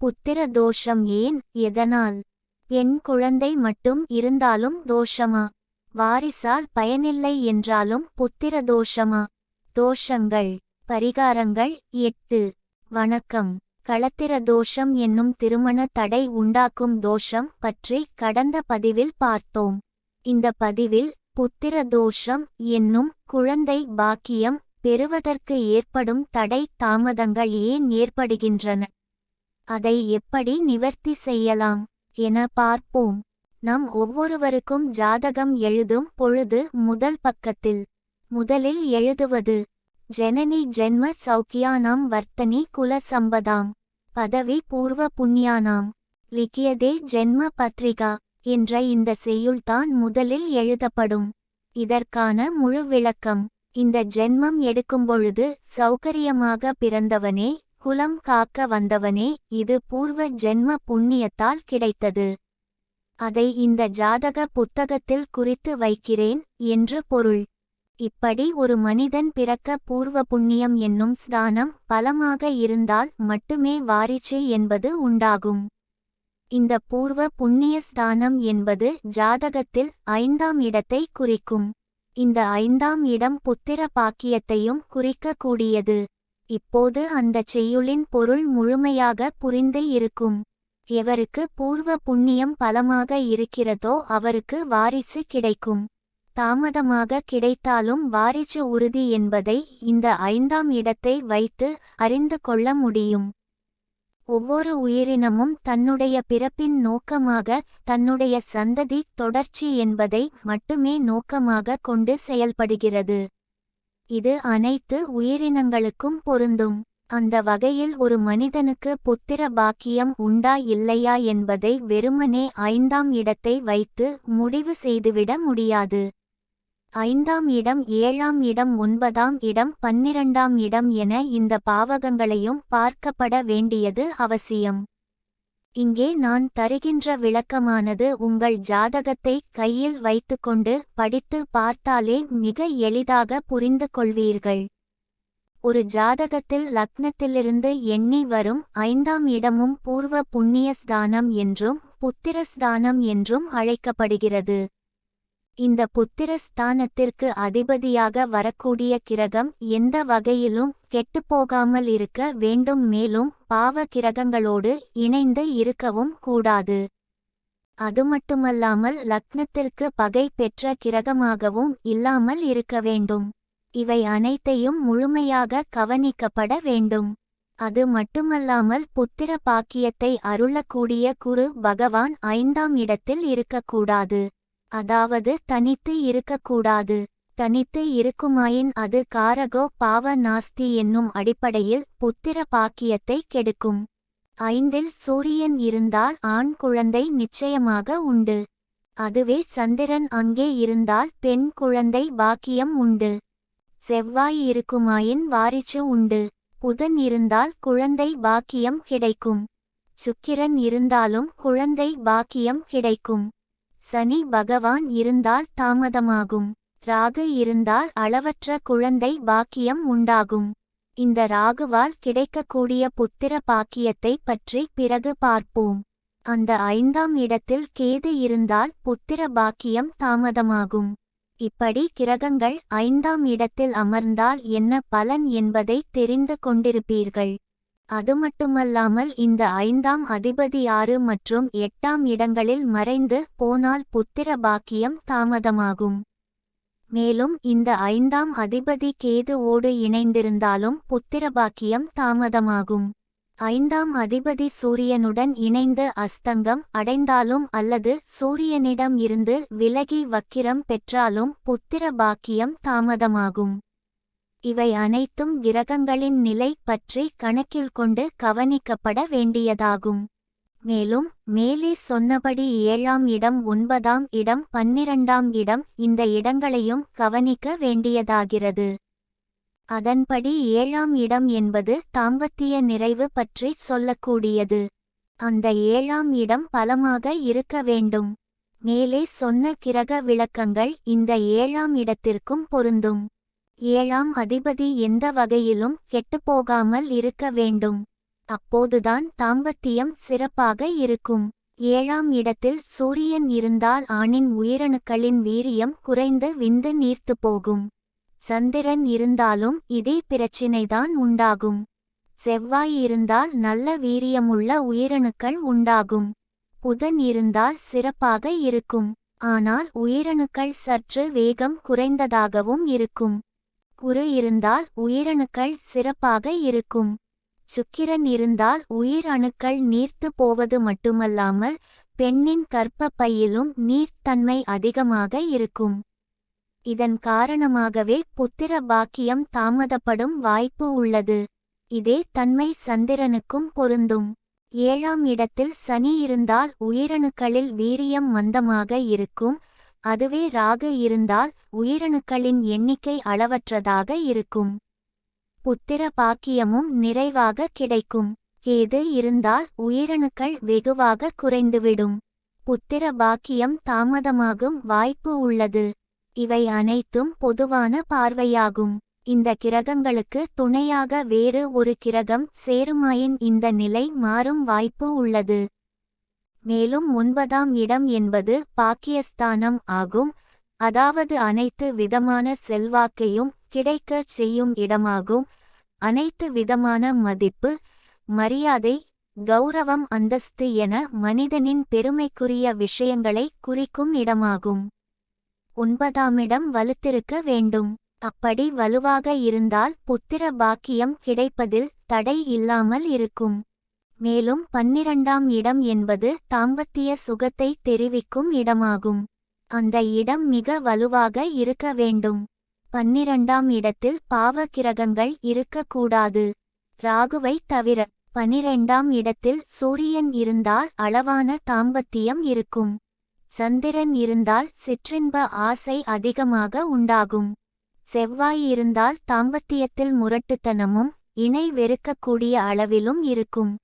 புத்திர தோஷம் ஏன்? எதனால்? என் குழந்தை மட்டும் இருந்தாலும் தோஷமா? வாரிசால் பயனில்லை என்றாலும் புத்திர தோஷமா? தோஷங்கள். பரிகாரங்கள். எட்டு. வணக்கம். களத்திர தோஷம் என்னும் திருமண தடை உண்டாக்கும் தோஷம் பற்றி கடந்த பதிவில் பார்த்தோம். இந்த பதிவில் புத்திர தோஷம் என்னும் குழந்தை பாக்கியம் பெறுவதற்கு ஏற்படும் தடை தாமதங்கள் ஏன் ஏற்படுகின்றன? அதை எப்படி நிவர்த்தி செய்யலாம் என பார்ப்போம். நம் ஒவ்வொருவருக்கும் ஜாதகம் எழுதும் பொழுது முதல் பக்கத்தில் முதலில் எழுதுவது ஜனனி ஜென்ம சௌக்கியானாம் வர்த்தனி குல சம்பதாம் பதவி பூர்வ புண்ணியானாம் லிக்கியதே ஜென்ம பத்ரிகா என்ற இந்த செய்யுள்தான் முதலில் எழுதப்படும். இதற்கான முழு விளக்கம் இந்த ஜென்மம் எடுக்கும்பொழுது சௌகரியமாக பிறந்தவனே குலம் காக்க வந்தவனே இது பூர்வ ஜென்ம புண்ணியத்தால் கிடைத்தது. அதை இந்த ஜாதக புத்தகத்தில் குறித்து வைக்கிறேன் என்று பொருள். இப்படி ஒரு மனிதன் பிறக்க பூர்வ புண்ணியம் என்னும் ஸ்தானம் பலமாக இருந்தால் மட்டுமே வாரிச்சு என்பது உண்டாகும். இந்த பூர்வ புண்ணிய ஸ்தானம் என்பது ஜாதகத்தில் ஐந்தாம் இடத்தை குறிக்கும். இந்த ஐந்தாம் இடம் புத்திர பாக்கியத்தையும் குறிக்கக்கூடியது. இப்போது அந்தச் செய்யுளின் பொருள் முழுமையாக புரிந்து இருக்கும். எவருக்கு பூர்வ புண்ணியம் பலமாக இருக்கிறதோ அவருக்கு வாரிசு கிடைக்கும். தாமதமாக கிடைத்தாலும் வாரிசு உறுதி என்பதை இந்த ஐந்தாம் இடத்தை வைத்து அறிந்து கொள்ள முடியும். ஒவ்வொரு உயிரினமும் தன்னுடைய பிறப்பின் நோக்கமாக தன்னுடைய சந்ததி தொடர்ச்சி என்பதை மட்டுமே நோக்கமாக கொண்டு செயல்படுகிறது. இது அனைத்து உயிரினங்களுக்கும் பொருந்தும். அந்த வகையில் ஒரு மனிதனுக்கு புத்திர பாக்கியம் உண்டா இல்லையா என்பதை வெறுமனே ஐந்தாம் இடத்தை வைத்து முடிவு செய்துவிட முடியாது. ஐந்தாம் இடம் ஏழாம் இடம் ஒன்பதாம் இடம் பன்னிரண்டாம் இடம் என இந்த பாவகங்களையும் பார்க்கப்பட வேண்டியது அவசியம். இங்கே நான் தருகின்ற விளக்கமானது உங்கள் ஜாதகத்தை கையில் வைத்துக்கொண்டு படித்து பார்த்தாலே மிக எளிதாக புரிந்து கொள்வீர்கள் ஒரு ஜாதகத்தில் லக்னத்திலிருந்து எண்ணி வரும் ஐந்தாம் இடமும் பூர்வ புண்ணியஸ்தானம் என்றும் புத்திரஸ்தானம் என்றும் அழைக்கப்படுகிறது. இந்த புத்திரஸ்தானத்திற்கு அதிபதியாக வரக்கூடிய கிரகம் எந்த வகையிலும் கெட்டுப்போகாமல் இருக்க வேண்டும் மேலும் பாவ கிரகங்களோடு இணைந்து இருக்கவும் கூடாது. அது மட்டுமல்லாமல் லக்னத்திற்கு பகை பெற்ற கிரகமாகவும் இல்லாமல் இருக்க வேண்டும். இவை அனைத்தையும் முழுமையாக கவனிக்கப்பட வேண்டும். அது மட்டுமல்லாமல் புத்திர பாக்கியத்தை அருளக்கூடிய குரு பகவான் ஐந்தாம் இடத்தில் இருக்கக்கூடாது. அதாவது தனித்து இருக்கக்கூடாது. தனித்து இருக்குமாயின் அது காரகோ பாவ நாஸ்தி என்னும் அடிப்படையில் புத்திர பாக்கியத்தை கெடுக்கும். ஐந்தில் சூரியன் இருந்தால் ஆண் குழந்தை நிச்சயமாக உண்டு. அதுவே சந்திரன் அங்கே இருந்தால் பெண் குழந்தை பாக்கியம் உண்டு. செவ்வாய் இருக்குமாயின் வாரிச்சு உண்டு. புதன் இருந்தால் குழந்தை பாக்கியம் கிடைக்கும். சுக்கிரன் இருந்தாலும் குழந்தை பாக்கியம் கிடைக்கும். சனி பகவான் இருந்தால் தாமதமாகும். ராகு இருந்தால் அளவற்ற குழந்தை பாக்கியம் உண்டாகும். இந்த ராகுவால் கிடைக்கக்கூடிய புத்திர பாக்கியத்தை பற்றி பிறகு பார்ப்போம். அந்த ஐந்தாம் இடத்தில் கேது இருந்தால் புத்திர பாக்கியம் தாமதமாகும். இப்படி கிரகங்கள் ஐந்தாம் இடத்தில் அமர்ந்தால் என்ன பலன் என்பதை தெரிந்து கொண்டிருப்பீர்கள். அது மட்டுமல்லாமல் இந்த ஐந்தாம் அதிபதி ஆறு மற்றும் எட்டாம் இடங்களில் மறைந்து போனால் புத்திர பாக்கியம் தாமதமாகும். மேலும் இந்த ஐந்தாம் அதிபதி கேது ஓடு இணைந்திருந்தாலும் புத்திர பாக்கியம் தாமதமாகும். ஐந்தாம் அதிபதி சூரியனுடன் இணைந்து அஸ்தங்கம் அடைந்தாலும் அல்லது சூரியனிடம் இருந்து விலகி வக்கிரம் பெற்றாலும் புத்திர பாக்கியம் தாமதமாகும். இவை அனைத்தும் கிரகங்களின் நிலை பற்றி கணக்கில் கொண்டு கவனிக்கப்பட வேண்டியதாகும். மேலும் மேலே சொன்னபடி ஏழாம் இடம் ஒன்பதாம் இடம் பன்னிரண்டாம் இடம் இந்த இடங்களையும் கவனிக்க வேண்டியதாகிறது. அதன்படி ஏழாம் இடம் என்பது தாம்பத்திய நிறைவு பற்றி சொல்லக்கூடியது. அந்த ஏழாம் இடம் பலமாக இருக்க வேண்டும். மேலே சொன்ன கிரக விளக்கங்கள் இந்த ஏழாம் இடத்திற்கும் பொருந்தும். ஏழாம் அதிபதி எந்த வகையிலும் கெட்டுப்போகாமல் இருக்க வேண்டும். அப்போதுதான் தாம்பத்தியம் சிறப்பாக இருக்கும். ஏழாம் இடத்தில் சூரியன் இருந்தால் ஆணின் உயிரணுக்களின் வீரியம் குறைந்து விந்து நீர்த்து போகும். சந்திரன் இருந்தாலும் இதே பிரச்சினைதான் உண்டாகும். செவ்வாய் இருந்தால் நல்ல வீரியமுள்ள உயிரணுக்கள் உண்டாகும். புதன் இருந்தால் சிறப்பாக இருக்கும். ஆனால் உயிரணுக்கள் சற்று வேகம் குறைந்ததாகவும் இருக்கும். குரு இருந்தால் உயிரணுக்கள் சிறப்பாக இருக்கும். சுக்கிரன் இருந்தால் உயிர் அணுக்கள் நீர்த்து போவது மட்டுமல்லாமல் பெண்ணின் கற்ப பையிலும் நீர்த்தன்மை அதிகமாக இருக்கும். இதன் காரணமாகவே புத்திர பாக்கியம் தாமதப்படும் வாய்ப்பு உள்ளது. இதே தன்மை சந்திரனுக்கும் பொருந்தும். ஏழாம் இடத்தில் சனி இருந்தால் உயிரணுக்களில் வீரியம் மந்தமாக இருக்கும். அதுவே ராகு இருந்தால் உயிரணுக்களின் எண்ணிக்கை அளவற்றதாக இருக்கும். புத்திர பாக்கியமும் நிறைவாக கிடைக்கும். ஏது இருந்தால் உயிரணுக்கள் வெகுவாக குறைந்துவிடும். புத்திர பாக்கியம் தாமதமாகும் வாய்ப்பு உள்ளது. இவை அனைத்தும் பொதுவான பார்வையாகும். இந்த கிரகங்களுக்கு துணையாக வேறு ஒரு கிரகம் சேருமாயின் இந்த நிலை மாறும் வாய்ப்பு உள்ளது. மேலும் ஒன்பதாம் இடம் என்பது பாக்கியஸ்தானம் ஆகும். அதாவது அனைத்து விதமான செல்வாக்கையும் கிடைக்கச் செய்யும் இடமாகும். அனைத்து விதமான மதிப்பு மரியாதை கௌரவம் அந்தஸ்து என மனிதனின் பெருமைக்குரிய விஷயங்களை குறிக்கும் இடமாகும். ஒன்பதாமிடம் வலுத்திருக்க வேண்டும். அப்படி வலுவாக இருந்தால் புத்திர பாக்கியம் கிடைப்பதில் தடை இல்லாமல் இருக்கும். மேலும் பன்னிரண்டாம் இடம் என்பது தாம்பத்திய சுகத்தை தெரிவிக்கும் இடமாகும். அந்த இடம் மிக வலுவாக இருக்க வேண்டும். பன்னிரண்டாம் இடத்தில் பாவ கிரகங்கள் இருக்கக்கூடாது. ராகுவை தவிர பனிரெண்டாம் இடத்தில் சூரியன் இருந்தால் அளவான தாம்பத்தியம் இருக்கும். சந்திரன் இருந்தால் சிற்றின்ப ஆசை அதிகமாக உண்டாகும். செவ்வாய் இருந்தால் தாம்பத்தியத்தில் முரட்டுத்தனமும் இணை வெறுக்கக்கூடிய அளவிலும் இருக்கும்.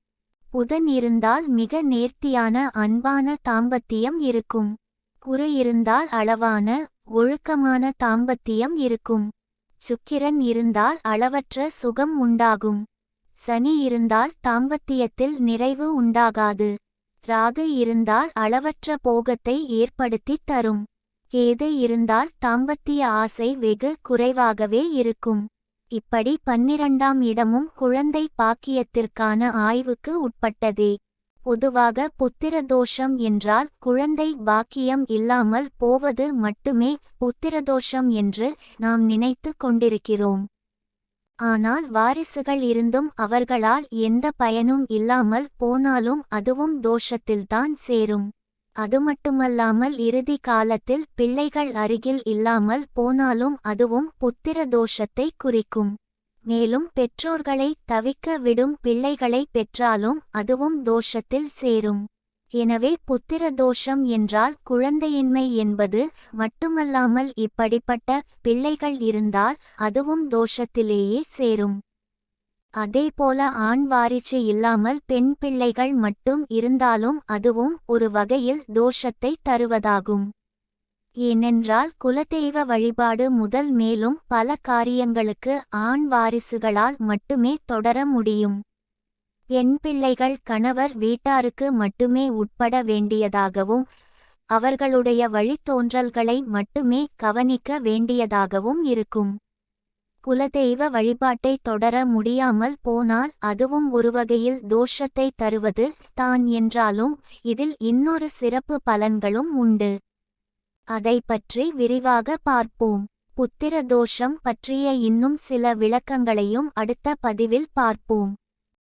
புதன் இருந்தால் மிக நேர்த்தியான அன்பான தாம்பத்தியம் இருக்கும். குரு இருந்தால் அளவான ஒழுக்கமான தாம்பத்தியம் இருக்கும். சுக்கிரன் இருந்தால் அளவற்ற சுகம் உண்டாகும். சனி இருந்தால் தாம்பத்தியத்தில் நிறைவு உண்டாகாது. ராகு இருந்தால் அளவற்ற போகத்தை ஏற்படுத்தித் தரும். கேது இருந்தால் தாம்பத்திய ஆசை வெகு குறைவாகவே இருக்கும். இப்படி பன்னிரண்டாம் இடமும் குழந்தை பாக்கியத்திற்கான ஆய்வுக்கு உட்பட்டதே. பொதுவாக புத்திர தோஷம் என்றால் குழந்தை பாக்கியம் இல்லாமல் போவது மட்டுமே புத்திரதோஷம் என்று நாம் நினைத்து கொண்டிருக்கிறோம். ஆனால் வாரிசுகள் இருந்தும் அவர்களால் எந்த பயனும் இல்லாமல் போனாலும் அதுவும் தோஷத்தில்தான் சேரும். அது மட்டுமல்லாமல் இறுதி காலத்தில் பிள்ளைகள் அருகில் இல்லாமல் போனாலும் அதுவும் புத்திர தோஷத்தை குறிக்கும். மேலும் பெற்றோர்களை தவிக்க விடும் பிள்ளைகளை பெற்றாலும் அதுவும் தோஷத்தில் சேரும். எனவே புத்திர தோஷம் என்றால் குழந்தையின்மை என்பது மட்டுமல்லாமல் இப்படிப்பட்ட பிள்ளைகள் இருந்தால் அதுவும் தோஷத்திலேயே சேரும். அதேபோல ஆண் வாரிசு இல்லாமல் பெண் பிள்ளைகள் மட்டும் இருந்தாலும் அதுவும் ஒரு வகையில் தோஷத்தை தருவதாகும். ஏனென்றால் குலதெய்வ வழிபாடு முதல் மேலும் பல காரியங்களுக்கு ஆண் வாரிசுகளால் மட்டுமே தொடர முடியும். பெண் பிள்ளைகள் கணவர் வீட்டாருக்கு மட்டுமே உட்பட வேண்டியதாகவும் அவர்களுடைய வழித்தோன்றல்களை மட்டுமே கவனிக்க வேண்டியதாகவும் இருக்கும். குலதெய்வ வழிபாட்டை தொடர முடியாமல் போனால் அதுவும் ஒருவகையில் தோஷத்தை தருவது தான் என்றாலும் இதில் இன்னொரு சிறப்பு பலன்களும் உண்டு. அதை பற்றி விரிவாக பார்ப்போம். புத்திர தோஷம் பற்றிய இன்னும் சில விளக்கங்களையும் அடுத்த பதிவில் பார்ப்போம்.